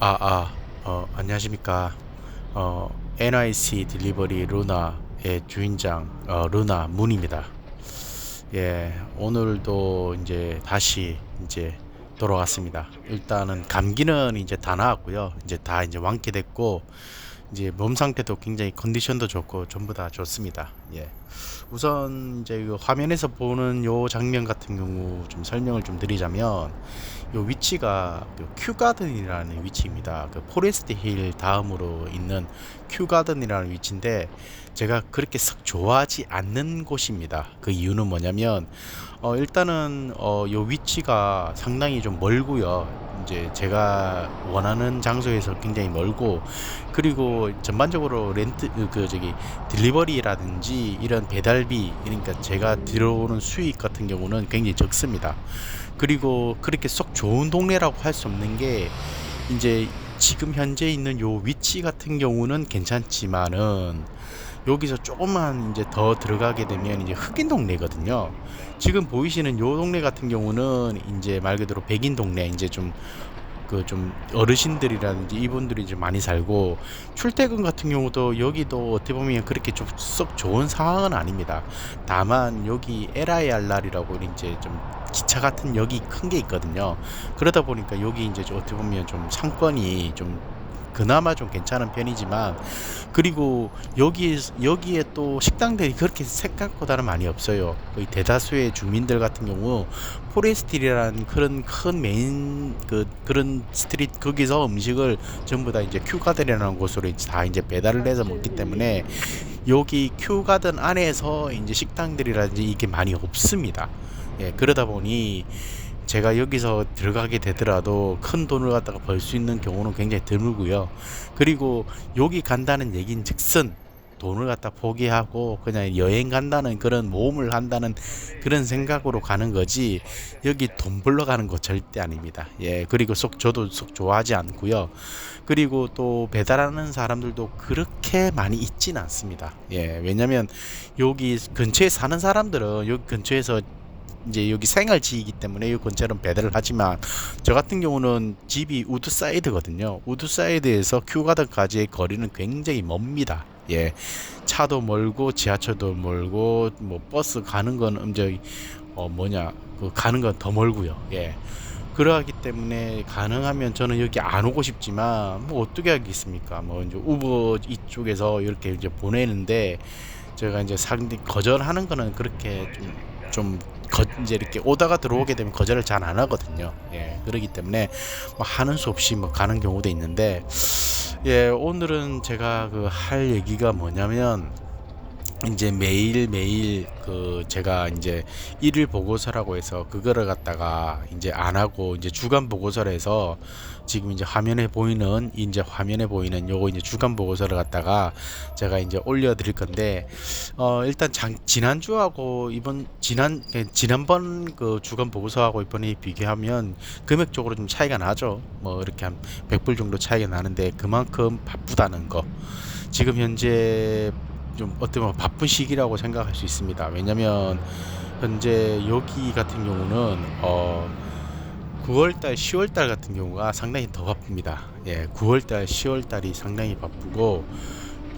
아, 아, 어, 안녕하십니까. 어, NIC 딜리버리 루나의 주인장, 어, 루나 문입니다. 예, 오늘도 이제 다시 이제 돌아왔습니다. 일단은 감기는 이제 다 나았고요. 이제 다 이제 완쾌됐고, 이제 몸 상태도 굉장히 컨디션도 좋고 전부 다 좋습니다. 예. 우선 이제 그 화면에서 보는 요 장면 같은 경우 좀 설명을 좀 드리자면 요 위치가 그 큐가든이라는 위치입니다. 그 포레스트 힐 다음으로 있는 큐가든이라는 위치인데 제가 그렇게 썩 좋아하지 않는 곳입니다. 그 이유는 뭐냐면 어 일단은 어요 위치가 상당히 좀 멀고요. 이제 제가 원하는 장소에서 굉장히 멀고 그리고 전반적으로 렌트 그 저기 딜리버리라든지 이런 배달비 그러니까 제가 들어오는 수익 같은 경우는 굉장히 적습니다. 그리고 그렇게 썩 좋은 동네라고 할 수 없는 게 이제 지금 현재 있는 요 위치 같은 경우는 괜찮지만은 여기서 조금만 이제 더 들어가게 되면 이제 흑인 동네거든요. 지금 보이시는 요 동네 같은 경우는 이제 말 그대로 백인 동네 이제 좀 그좀 어르신들이라든지 이분들이 이제 많이 살고 출퇴근 같은 경우도 여기도 어떻게 보면 그렇게 좀 썩 좋은 상황은 아닙니다. 다만 여기 LIRR이라고 이제 좀 기차 같은 역이 큰 게 있거든요. 그러다 보니까 여기 이제 좀 어떻게 보면 좀 상권이 좀 그나마 좀 괜찮은 편이지만 그리고 여기 여기에 또 식당들이 그렇게 생각보다는 많이 없어요. 거의 대다수의 주민들 같은 경우 포레스틸이라는 그런 큰 메인 그 그런 스트릿 거기서 음식을 전부 다 이제 큐가든이라는 곳으로 이제 다 이제 배달을 해서 먹기 때문에 여기 큐가든 안에서 이제 식당들이라든지 이게 많이 없습니다. 예, 그러다 보니 제가 여기서 들어가게 되더라도 큰 돈을 갖다가 벌 수 있는 경우는 굉장히 드물고요. 그리고 여기 간다는 얘긴 즉슨 돈을 갖다 포기하고 그냥 여행 간다는 그런 모험을 한다는 그런 생각으로 가는 거지 여기 돈 벌러 가는 거 절대 아닙니다. 예, 그리고 속 저도 속 좋아하지 않고요. 그리고 또 배달하는 사람들도 그렇게 많이 있진 않습니다. 예, 왜냐면 여기 근처에 사는 사람들은 여기 근처에서 이제 여기 생활지이기 때문에 이 근처는 배달을 하지만 저 같은 경우는 집이 우드 사이드거든요. 우드 사이드에서 큐가든까지의 거리는 굉장히 멉니다. 예, 차도 멀고 지하철도 멀고 뭐 버스 가는 건 저기 어 뭐냐 그 가는 건 더 멀고요. 예. 그러하기 때문에 가능하면 저는 여기 안 오고 싶지만 뭐 어떻게 하겠습니까? 뭐 이제 우버 이쪽에서 이렇게 이제 보내는데 제가 이제 상대 거절하는 거는 그렇게 좀 좀 거, 이제 이렇게 오다가 들어오게 되면 거절을 잘 안 하거든요. 예, 그러기 때문에 뭐 하는 수 없이 뭐 가는 경우도 있는데, 예, 오늘은 제가 그 할 얘기가 뭐냐면, 이제 매일 매일 그 제가 이제 일일 보고서라고 해서 그거를 갖다가 이제 안 하고 이제 주간 보고서를 해서 지금 이제 화면에 보이는 이제 화면에 보이는 요거 이제 주간 보고서를 갖다가 제가 이제 올려 드릴 건데 어 일단 장, 지난주하고 이번 지난 예, 지난번 그 주간 보고서하고 이번에 비교하면 금액적으로 좀 차이가 나죠. 뭐 이렇게 한 100불 정도 차이가 나는데 그만큼 바쁘다는 거. 지금 현재 좀 어떻게 보면 바쁜 시기라고 생각할 수 있습니다. 왜냐면 현재 여기 같은 경우는 어 9월달, 10월달 같은 경우가 상당히 더 바쁩니다. 예, 9월달, 10월달이 상당히 바쁘고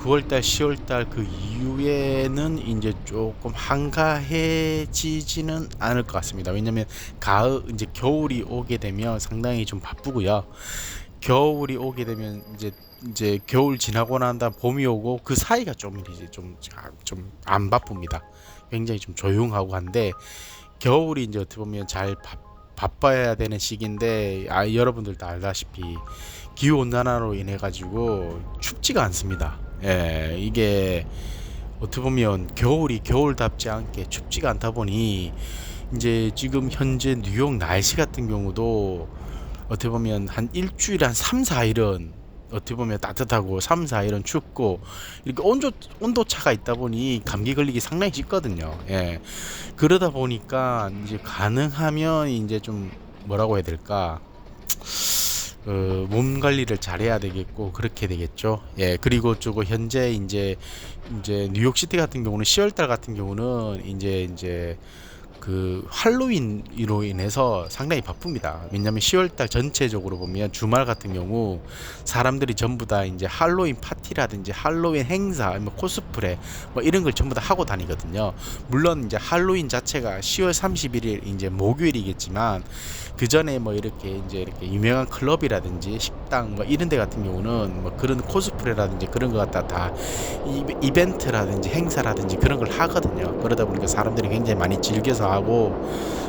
9월달, 10월달 그 이후에는 이제 조금 한가해지지는 않을 것 같습니다. 왜냐면 가을 이제 겨울이 오게 되면 상당히 좀 바쁘고요. 겨울이 오게 되면 이제 이제 겨울 지나고 난 다음 봄이 오고 그 사이가 좀 이제 좀 좀 안 바쁩니다. 굉장히 좀 조용하고 한데 겨울이 이제 어떻게 보면 잘 바, 바빠야 되는 시기인데 아 여러분들도 알다시피 기후 온난화로 인해 가지고 춥지가 않습니다. 예, 이게 어떻게 보면 겨울이 겨울답지 않게 춥지가 않다 보니 이제 지금 현재 뉴욕 날씨 같은 경우도 어떻게 보면 한 일주일에 한 3, 4일은 어떻게 보면 따뜻하고 3, 4일은 춥고 이렇게 온도 온도 차가 있다 보니 감기 걸리기 상당히 쉽거든요. 예. 그러다 보니까 이제 가능하면 이제 좀 뭐라고 해야 될까? 그몸 관리를 잘해야 되겠고 그렇게 되겠죠. 예. 그리고 저거 현재 이제 이제 뉴욕시티 같은 경우는 10월 달 같은 경우는 이제 이제 그 할로윈으로 인해서 상당히 바쁩니다. 왜냐하면 10월달 전체적으로 보면 주말 같은 경우 사람들이 전부 다 이제 할로윈 파티라든지 할로윈 행사, 뭐 코스프레 뭐 이런 걸 전부 다 하고 다니거든요. 물론 이제 할로윈 자체가 10월 31일 이제 목요일이겠지만 그 전에 뭐 이렇게 이제 이렇게 유명한 클럽이라든지 식당 뭐 이런 데 같은 경우는 뭐 그런 코스프레라든지 그런 거 갖다 다 이- 이벤트라든지 행사라든지 그런 걸 하거든요. 그러다 보니까 사람들이 굉장히 많이 즐겨서 하고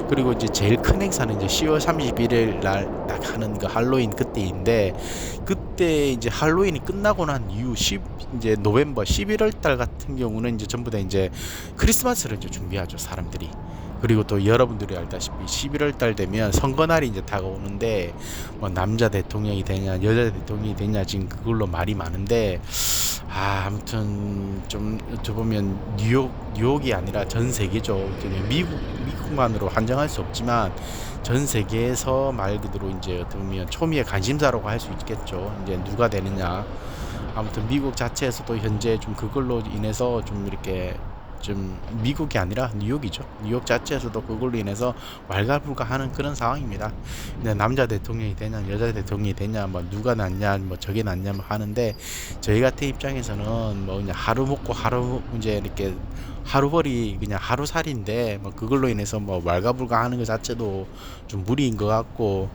그리고 이제 제일 큰 행사는 이제 10월 31일 날 딱 하는 그 할로윈 그때인데 그때 이제 할로윈이 끝나고 난 이후 10 이제 노벰버 11월 달 같은 경우는 이제 전부 다 이제 크리스마스를 이제 준비하죠 사람들이. 그리고 또 여러분들이 알다시피 11월 달 되면 선거날이 이제 다가오는데 뭐 남자 대통령이 되냐 여자 대통령이 되냐 지금 그걸로 말이 많은데 아 아무튼 좀 어쩌보면 뉴욕 뉴욕이 아니라 전 세계죠. 미국 미국만으로 한정할 수 없지만 전 세계에서 말 그대로 이제 어떻게 보면 초미의 관심사라고 할 수 있겠죠. 이제 누가 되느냐. 아무튼 미국 자체에서도 현재 좀 그걸로 인해서 좀 이렇게 좀 미국이 아니라 뉴욕이죠. 뉴욕 자체에서도 그걸로 인해서 왈가불가하는 그런 상황입니다. 근데 남자 대통령이 되냐 여자 대통령이 되냐 뭐 누가 낫냐 뭐 저게 낫냐 뭐 하는데 저희 같은 입장에서는 뭐 그냥 하루 먹고 하루 이제 이렇게 하루벌이 그냥 하루살인데 뭐 그걸로 인해서 뭐 왈가불가 하는 것 자체도 좀 무리인 것 같고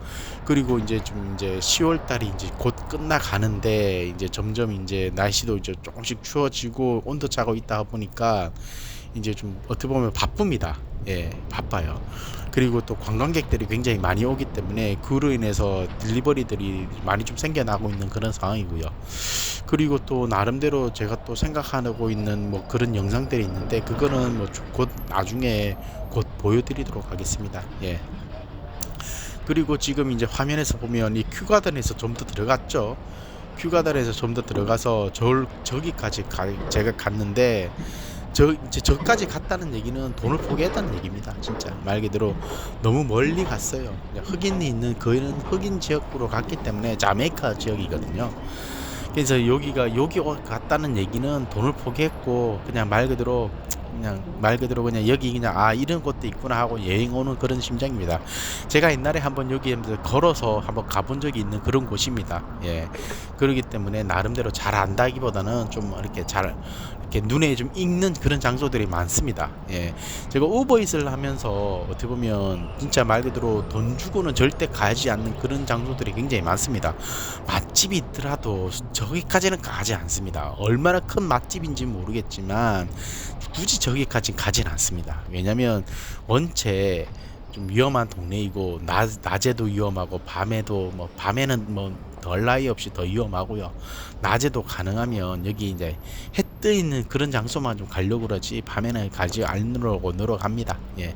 그리고 이제 좀 이제 10월 달이 이제 곧 끝나가는데 이제 점점 이제 날씨도 이제 조금씩 추워지고 온도차가 있다 보니까 이제 좀 어떻게 보면 바쁩니다. 예, 바빠요. 그리고 또 관광객들이 굉장히 많이 오기 때문에 그로 인해서 딜리버리들이 많이 좀 생겨나고 있는 그런 상황이고요. 그리고 또 나름대로 제가 또 생각하고 있는 뭐 그런 영상들이 있는데 그거는 뭐 곧 나중에 곧 보여드리도록 하겠습니다. 예. 그리고 지금 이제 화면에서 보면 이 큐가든에서 좀 더 들어갔죠. 큐가든에서 좀 더 들어가서 저 저기까지 가, 제가 갔는데 저 이제 저까지 갔다는 얘기는 돈을 포기했다는 얘기입니다. 진짜 말 그대로 너무 멀리 갔어요. 흑인이 있는 거기는 흑인 지역으로 갔기 때문에 자메이카 지역이거든요. 그래서 여기가 여기 오- 갔다는 얘기는 돈을 포기했고 그냥 말 그대로 그냥 말 그대로 그냥 여기 그냥 아 이런 곳도 있구나 하고 여행 오는 그런 심정입니다. 제가 옛날에 한번 여기 걸어서 한번 가본 적이 있는 그런 곳입니다. 예. 그렇기 때문에 나름대로 잘 안다기보다는 좀 이렇게 잘 이렇게 눈에 좀 익는 그런 장소들이 많습니다. 예. 제가 우버잇을 하면서 어떻게 보면 진짜 말 그대로 돈 주고는 절대 가지 않는 그런 장소들이 굉장히 많습니다. 맛집이 있더라도 저기까지는 가지 않습니다. 얼마나 큰 맛집인지 모르겠지만 굳이 저기까지 가진 않습니다. 왜냐면 원체 좀 위험한 동네이고 낮, 낮에도 위험하고 밤에도 뭐 밤에는 뭐덜 나위 없이 더 위험하고요. 낮에도 가능하면 여기 이제 해 떠 있는 그런 장소만 좀 가려고 그러지 밤에는 가지 않으려고 노력합니다. 예.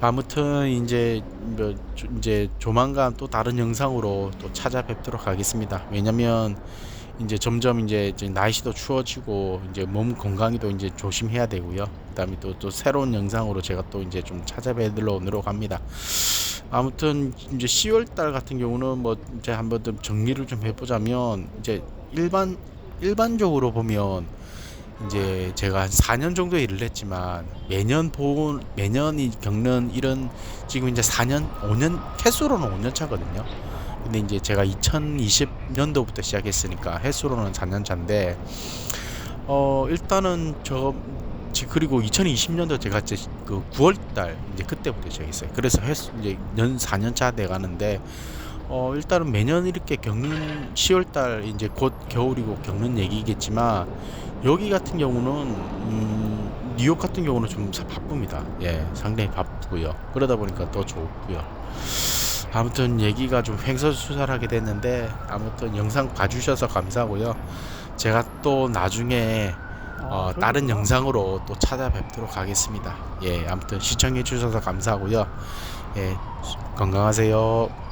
아무튼 이제 뭐 조- 이제 조만간 또 다른 영상으로 또 찾아뵙도록 하겠습니다. 왜냐면 이제 점점 이제 날씨도 추워지고 이제 몸 건강에도 이제 조심해야 되고요. 그다음에 또 또 새로운 영상으로 제가 또 이제 좀 찾아뵈도록 노력합니다. 아무튼 이제 10월 달 같은 경우는 뭐 이제 한번 좀 정리를 좀 해보자면 이제 일반 일반적으로 보면 이제 제가 한 4년 정도 일을 했지만 매년 본 매년이 겪는 이런 지금 이제 4년 5년 횟수로는 5년 차거든요. 근데 이제 제가 2020년도부터 시작했으니까 횟수로는 4년 차인데 어 일단은 저 지- 그리고 2020년도 제가 이제 그 9월달 이제 그때부터 시작했어요. 그래서 횟수 이제 연 4년 차 돼 가는데 어 일단은 매년 이렇게 겪는 10월달 이제 곧 겨울이고 겪는 얘기겠지만 여기 같은 경우는 음, 뉴욕 같은 경우는 좀 사- 바쁩니다. 예, 상당히 바쁘고요. 그러다 보니까 더 좋고요. 아무튼 얘기가 좀 횡설수설하게 됐는데 아무튼 영상 봐주셔서 감사하고요. 제가 또 나중에 어, 다른 영상으로 또 찾아뵙도록 하겠습니다. 예, 아무튼 시청해 주셔서 감사하고요. 예, 건강하세요.